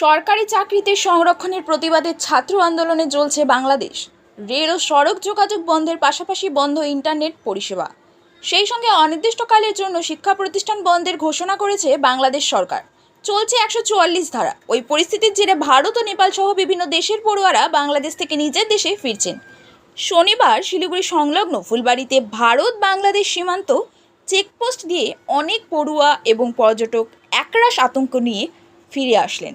সরকারি চাকরিতে সংরক্ষণের প্রতিবাদে ছাত্র আন্দোলনে জ্বলছে বাংলাদেশ। রেল ও সড়ক যোগাযোগ বন্ধের পাশাপাশি বন্ধ ইন্টারনেট পরিষেবা। সেই সঙ্গে অনির্দিষ্টকালের জন্য শিক্ষা প্রতিষ্ঠান বন্ধের ঘোষণা করেছে বাংলাদেশ সরকার। চলছে একশো চুয়াল্লিশ ধারা। ওই পরিস্থিতির জেরে ভারত ও নেপাল সহ বিভিন্ন দেশের পড়ুয়ারা বাংলাদেশ থেকে নিজের দেশে ফিরছেন। শনিবার শিলিগুড়ি সংলগ্ন ফুলবাড়িতে ভারত বাংলাদেশ সীমান্ত চেকপোস্ট দিয়ে অনেক পড়ুয়া এবং পর্যটক একরাশ আতঙ্ক নিয়ে ফিরে আসলেন।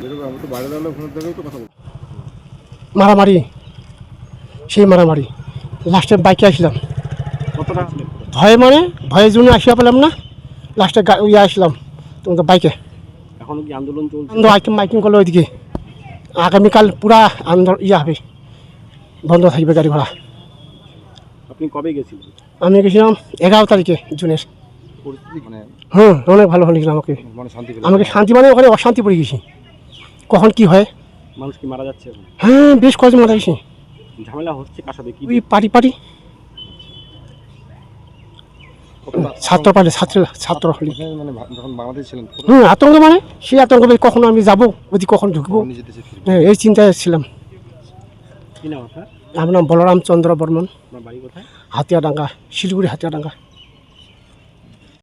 যেরকম আমি তো বাইরে দাঁড়ালে ওখানে থেকেও তো কথা বলব। মারামারি। সেই মারামারি। লাস্টে বাইকে আসলাম। ভয়ে মানে ভয়ে জন্য আসিয়া পেলাম না। লাস্টে ইয়ে আসলাম তোমাদের বাইকে এখনও কি আন্দোলন চলছে? আন্দোলন মাইকিং করল ওইদিকে। আগামীকাল পুরা আন্দোলন ইয়ে হবে। বন্ধ থাকবে গাড়ি ভাড়া। আপনি কবে গেছিলেন? আমি গেছিলাম এগারো তারিখে জুনের। পরিস্থিতি মানে হুম অনেক ভালো হয়েছিল আমাকে। মানে শান্তি আমাকে শান্তি মানে ওখানে অশান্তি পড়ে গেছি। কখন কি হয়? মানুষ কি মারা যাচ্ছে হ্যাঁ বেশ কজন মারা গেছি। ঝামেলা হচ্ছে কার সাথে? কি ওই পার্টি পার্টি। ছাত্র পার্টি ছাত্র ছাত্র মানে যখন বাংলাদেশ ছিলেন হুম আতঙ্ক মানে সেই আতঙ্ক কখন আমি যাব ওদিকে কখন ঢুকবো। হ্যাঁ এই চিন্তায় ছিলাম। আপনার? আমার নাম বলরাম চন্দ্র বর্মন। আপনার বাড়ি কোথায়? হাতিয়াডাঙ্গা শিলিগুড়ি হাতিয়াডাঙ্গা।